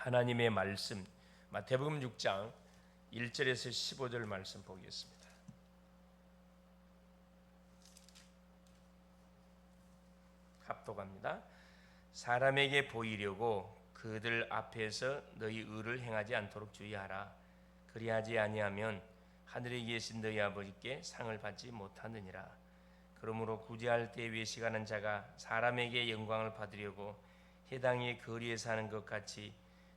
하나님의 말씀 마태복음 6장 1절에서 15절 말씀 보겠습니다. 합독합니다. 사람에게 보이려고 그들 앞에서 너희 의를 행하지 않도록 주의하라. 그리하지 아니하면 하늘에 계신 너희 아버지께 상을 받지 못하느니라. 그러므로 구제할 때 외식하는 자가 사람에게 영광을 받으려고 해당의 거리에 사는 것 같이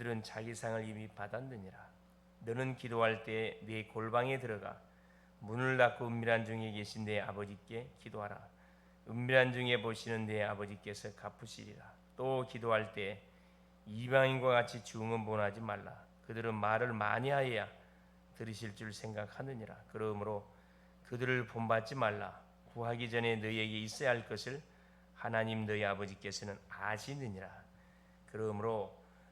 그들은 자기 상을 이미 받았느니라. 너는 기도할 때 네 골방에 들어가 문을 닫고 은밀한 중에 계신 내 아버지께 기도하라. 은밀한 중에 보시는 내 아버지께서 갚으시리라. 또 기도할 때 이방인과 같이 중언본하지 말라. 그들은 말을 많이 하여야 들으실 줄 생각하느니라. 그러므로 그들을 본받지 말라. 구하기 전에 너희에게 있어야 할 것을 하나님 너희 아버지께서는 아시느니라. 그러므로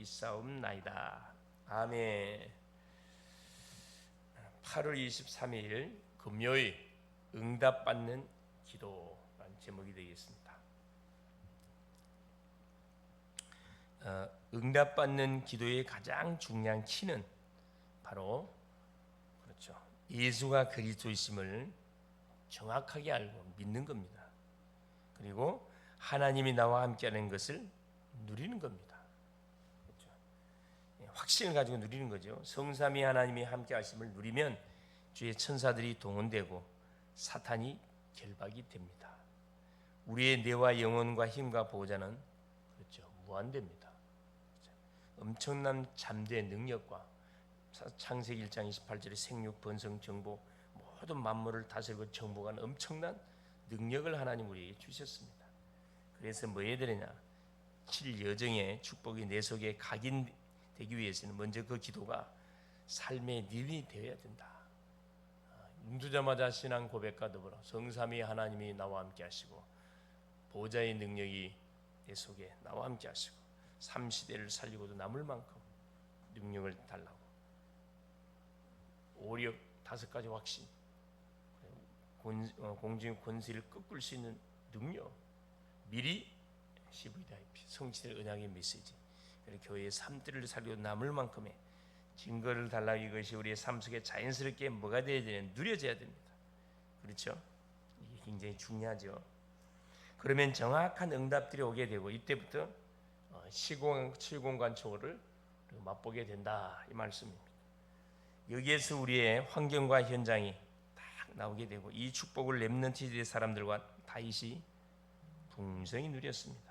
있사옵나이다. 아멘. 8월 23일 금요일 응답받는 기도라는 제목이 되겠습니다. 어, 응답받는 기도의 가장 중요한 키는 바로 그렇죠. 예수가 그리스도이심을 정확하게 알고 믿는 겁니다. 그리고 하나님이 나와 함께하는 것을 누리는 겁니다. 확신을 가지고 누리는 거죠. 성삼위 하나님이 함께 하심을 누리면 주의 천사들이 동원되고 사탄이 결박이 됩니다. 우리의 뇌와 영혼과 힘과 보호자는 그렇죠 무한됩니다. 그렇죠? 엄청난 잠대 능력과 창세기 1장 28절의 생육 번성 정복 모든 만물을 다스리고 정복한 엄청난 능력을 하나님 우리에게 주셨습니다. 그래서 뭐 해야 되느냐? 칠 여정의 축복이 내 속에 각인 되기 위해서는 먼저 그 기도가 삶의 림이 되어야 된다. 눈두자마자 신앙 고백과 더불어 성삼위 하나님이 나와 함께 하시고 보좌의 능력이 내 속에 나와 함께 하시고 삼시대를 살리고도 남을 만큼 능력을 달라고. 오력 다섯 가지 확신. 어, 공중 권세를 꺾을 수 있는 능력. 미리 CVIP 성취될 은약의 메시지 교회의 삶들을 살리고 남을 만큼의 증거를 달라 이것이 우리의 삶 속에 자연스럽게 뭐가 되어야 되는 누려져야 됩니다. 그렇죠? 이게 굉장히 중요하죠. 그러면 정확한 응답들이 오게 되고 이때부터 어, 시공 칠공간 초를 맛보게 된다 이 말씀입니다. 여기에서 우리의 환경과 현장이 딱 나오게 되고 이 축복을 렘넌트의 사람들과 다윗이 풍성히 누렸습니다.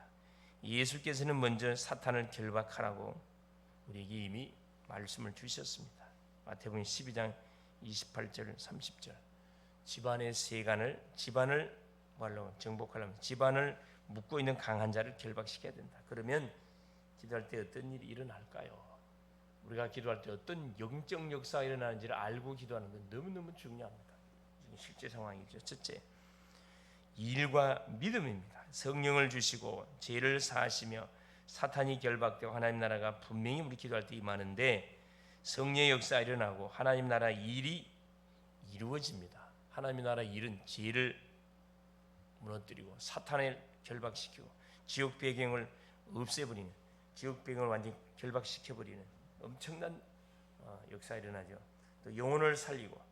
예수께서는 먼저 사탄을 결박하라고 우리에게 이미 말씀을 주셨습니다. 마태복음 12장 28절 30절 집안의 세간을 집안을 말로 정복하려면 집안을 묶고 있는 강한 자를 결박시켜야 된다. 그러면 기도할 때 어떤 일이 일어날까요? 우리가 기도할 때 어떤 영적 역사가 일어나는지를 알고 기도하는 건 너무너무 중요합니다. 실제 상황이죠. 첫째, 일과 믿음입니다. 성령을 주시고 죄를 사하시며 사탄이 결박되고 하나님 나라가 분명히 우리 기도할 때 임하는데 성령의 역사 일어나고 하나님 나라 일이 이루어집니다. 하나님 나라 일은 죄를 무너뜨리고 사탄을 결박시키고 지옥 배경을 없애버리는 지옥 배경을 완전 결박시켜 버리는 엄청난 어, 역사 일어나죠. 또 영혼을 살리고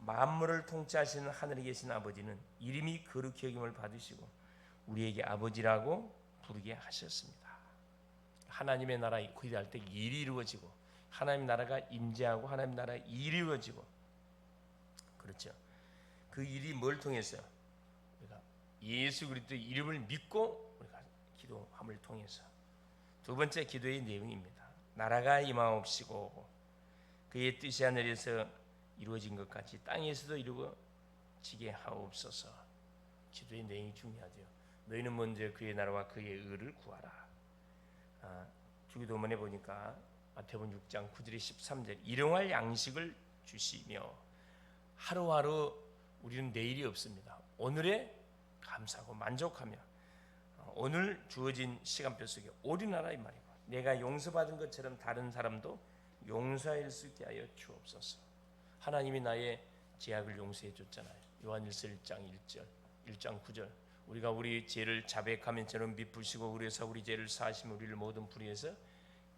만물을 통치하시는 하늘에 계신 아버지는 이름이 거룩히 여김을 받으시고 우리에게 아버지라고 부르게 하셨습니다. 하나님의 나라 기도할 때 일이 이루어지고 하나님 나라가 임재하고 하나님 나라 일이 이루어지고 그렇죠. 그 일이 뭘 통해서 우리가 예수 그리스도의 이름을 믿고 우리가 기도함을 통해서 두 번째 기도의 내용입니다. 나라가 임하옵시고 그의 뜻이 하늘에서 이루어진 것 같이 땅에서도 이루어지게 하옵소서. 기도의 내용이 중요하죠. 너희는 먼저 그의 나라와 그의 의를 구하라. 아, 주기도문에 보니까 마태복음 6장 9절에 13절 일용할 양식을 주시며 하루하루 우리는 내일이 없습니다. 오늘에 감사하고 만족하며 어, 오늘 주어진 시간표 속에 올인하라 이 말이고 내가 용서받은 것처럼 다른 사람도 용서할 수 있게 하여 주옵소서. 하나님이 나의 죄악을 용서해 줬잖아요. 요한일서 1장 1절, 1장 9절. 우리가 우리 죄를 자백하면 저는 미쁘시고 그래서 우리 죄를 사하시면 우리를 모든 불의에서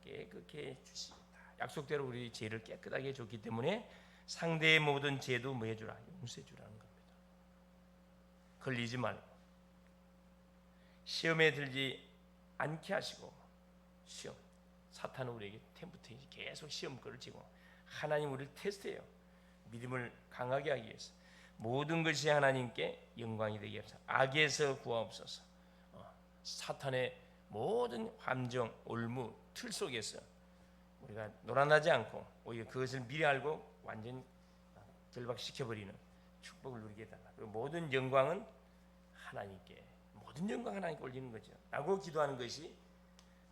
깨끗게 해 주시다. 약속대로 우리 죄를 깨끗하게 해줬기 때문에 상대의 모든 죄도 뭐 해주라 용서해 주라는 겁니다. 걸리지 말고 시험에 들지 않게 하시고 시험 사탄은 우리에게 템부터 계속 시험 걸지고 하나님 우리를 테스트해요. 믿음을 강하게 하기 위해서 모든 것이 하나님께 영광이 되게 하소서. 악에서 구하옵소서. 어, 사탄의 모든 함정, 올무, 틀 속에서 우리가 놀아나지 않고 오히려 그것을 미리 알고 완전 결박시켜 버리는 축복을 누리게 해달라. 그리고 모든 영광은 하나님께 모든 영광 하나님께 올리는 거죠. 라고 기도하는 것이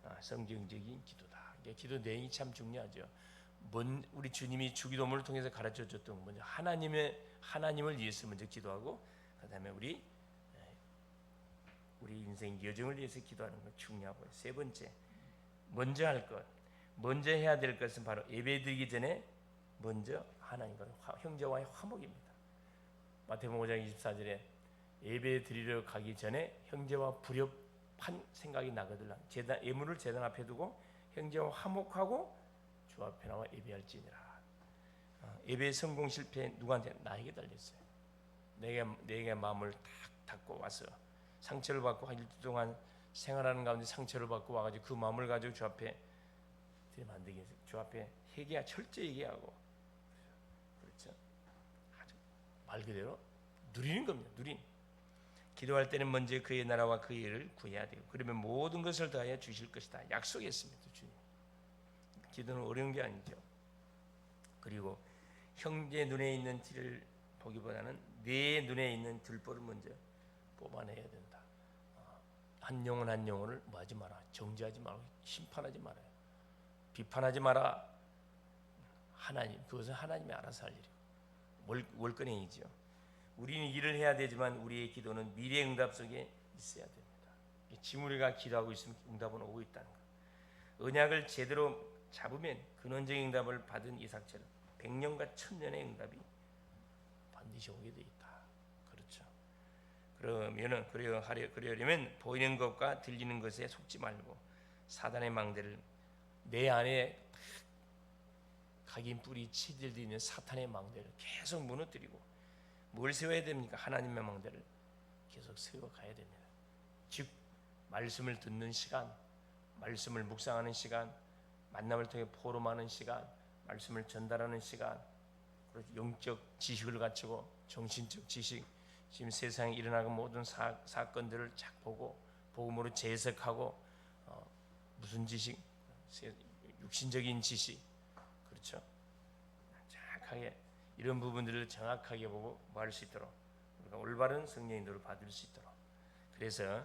아, 성경적인 기도다. 기도 내용이 참 중요하죠. 먼 우리 주님이 주기도문을 통해서 가르쳐 줬던 먼저 하나님의 하나님을 위해서 먼저 기도하고 그다음에 우리 에, 우리 인생 여정을 위해서 기도하는 것 중요하고요. 세 번째 먼저 할 것, 먼저 해야 될 것은 바로 예배드리기 전에 먼저 하나님과 화- 형제와의 화목입니다. 마태복음 5장 24절에 예배 드리러 가기 전에 형제와 불협한 생각이 나거든. 제단 예물을 제단 앞에 두고 형제와 화목하고 주 앞에 나와 예배할지니라. 어, 예배 성공 실패 누구한테 나에게 달렸어요. 내게 내게 마음을 탁 닫고 와서 상처를 받고 한 일주 동안 생활하는 가운데 상처를 받고 와가지고 그 마음을 가지고 주 앞에 드리면 안 되겠어요. 주 앞에 회개하 철저히 얘기하고 그렇죠. 아주 말 그대로 누리는 겁니다. 누린. 기도할 때는 먼저 그의 나라와 그의 일을 구해야 돼요. 그러면 모든 것을 다하여 주실 것이다. 약속했습니다. 주님. 기도는 어려운 게 아니죠. 그리고 형제 눈에 있는 티를 보기보다는 내 눈에 있는 들보를 먼저 뽑아내야 된다. 어, 한 영혼 한 영혼을 뭐 하지 마라. 정죄하지 말고 심판하지 말아요. 비판하지 마라. 하나님 그것은 하나님이 알아서 할 일이고 월, 월권행이죠. 우리는 일을 해야 되지만 우리의 기도는 미래 응답 속에 있어야 됩니다. 지무리가 기도하고 있으면 응답은 오고 있다는 거. 언약을 제대로 잡으면 근원적인 응답을 받은 이삭처럼 백년과 천년의 응답이 반드시 오게 돼 있다. 그렇죠. 그러면은 그려 하려 그러려면 보이는 것과 들리는 것에 속지 말고 사단의 망대를 내 안에 각인 뿌리 치들도 있는 사탄의 망대를 계속 무너뜨리고 뭘 세워야 됩니까? 하나님의 망대를 계속 세워 가야 됩니다. 즉 말씀을 듣는 시간, 말씀을 묵상하는 시간, 만남을 통해 포럼하는 시간, 말씀을 전달하는 시간, 그리고 영적 지식을 갖추고 정신적 지식, 지금 세상에 일어나는 모든 사, 사건들을 쫙 보고 복음으로 재해석하고 어, 무슨 지식, 세- 육신적인 지식, 그렇죠? 정확하게 이런 부분들을 정확하게 보고 뭐할수 있도록 우리가 올바른 성령 인도를 받을 수 있도록. 그래서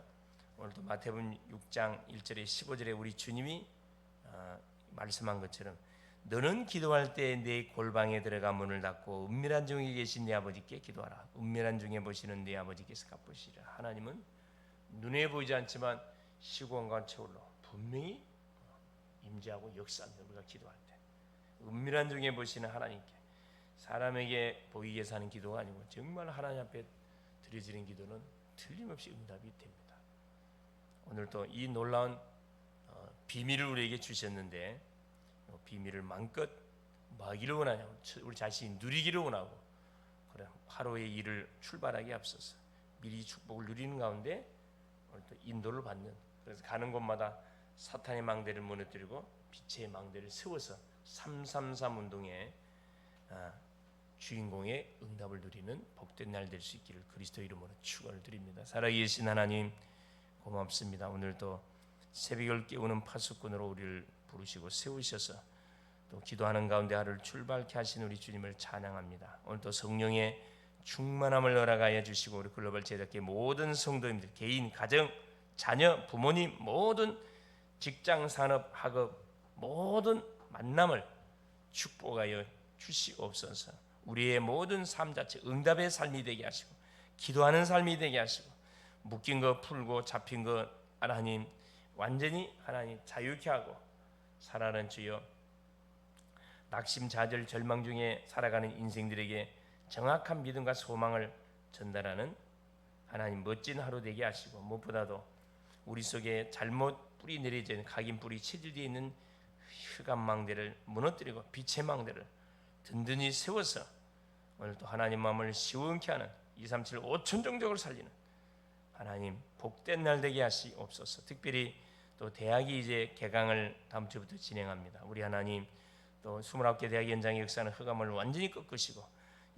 오늘도 마태복음 6장 1절에 15절에 우리 주님이 어, 말씀한 것처럼 너는 기도할 때내 골방에 들어가 문을 닫고 은밀한 중에 계신 내 아버지께 기도하라. 은밀한 중에 보시는 내 아버지께서 갚으시리라. 하나님은 눈에 보이지 않지만 시공간 채울로 분명히 임재하고 역사합니다. 우리가 기도할 때 은밀한 중에 보시는 하나님께 사람에게 보이게 하는 기도가 아니고 정말 하나님 앞에 드려지는 기도는 틀림없이 응답이 됩니다. 오늘 또이 놀라운 어, 비밀을 우리에게 주셨는데 어, 비밀을 마음껏 마기를 원하냐고 우리 자신이 누리기를 원하고 그래 하루의 일을 출발하기 앞서서 미리 축복을 누리는 가운데 오늘 또 인도를 받는 그래서 가는 곳마다 사탄의 망대를 무너뜨리고 빛의 망대를 세워서 333 운동에 아, 주인공의 응답을 누리는 복된 날 될 수 있기를 그리스도 이름으로 축원을 드립니다. 살아계신 하나님 고맙습니다. 오늘도 새벽을 깨우는 파수꾼으로 우리를 부르시고 세우셔서 또 기도하는 가운데 하루를 출발케 하신 우리 주님을 찬양합니다. 오늘도 성령의 충만함을 허락하여 주시고 우리 글로벌 제작계 모든 성도님들 개인 가정 자녀 부모님 모든 직장 산업 학업 모든 만남을 축복하여 주시옵소서. 우리의 모든 삶 자체 응답의 삶이 되게 하시고 기도하는 삶이 되게 하시고 묶인 거 풀고 잡힌 거 하나님 완전히 하나님 자유케 하고 살아는 주여 낙심자절 절망 중에 살아가는 인생들에게 정확한 믿음과 소망을 전달하는 하나님 멋진 하루 되게 하시고 무엇보다도 우리 속에 잘못 뿌리 있는 각인 뿌리 체질되어 있는 흑암 망대를 무너뜨리고 빛의 망대를 든든히 세워서 오늘 또 하나님 마음을 시원케 하는 237 5천 종족을 살리는 하나님 복된 날 되게 하시옵소서. 특별히 또 대학이 이제 개강을 다음 주부터 진행합니다. 우리 하나님 또 29개 대학 연장의 역사는 흑암을 완전히 꺾으시고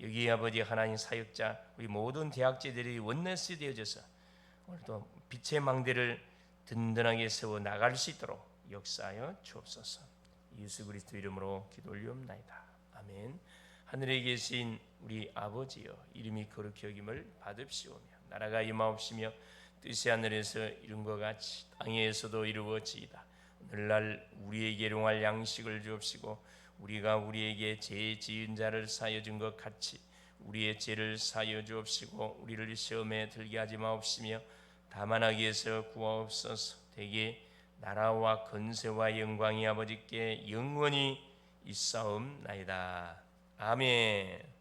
여기 아버지 하나님 사역자 우리 모든 대학제들이 원내스 되어져서 오늘 또 빛의 망대를 든든하게 세워 나갈 수 있도록 역사하여 주옵소서. 예수 그리스도 이름으로 기도 올리옵나이다. 아멘. 하늘에 계신 우리 아버지여 이름이 거룩히 여김을 받읍시오며 나라가 임하옵시며 뜻이 하늘에서 이룬 것 같이 땅에서도 이루어지이다. 오늘날 우리에게 용할 양식을 주옵시고 우리가 우리에게 죄 지은 자를 사여 준 것 같이 우리의 죄를 사여 주옵시고 우리를 시험에 들게 하지 마옵시며 다만 악에서 구하옵소서 대개 나라와 건세와 영광이 아버지께 영원히 있사옵나이다. 아멘.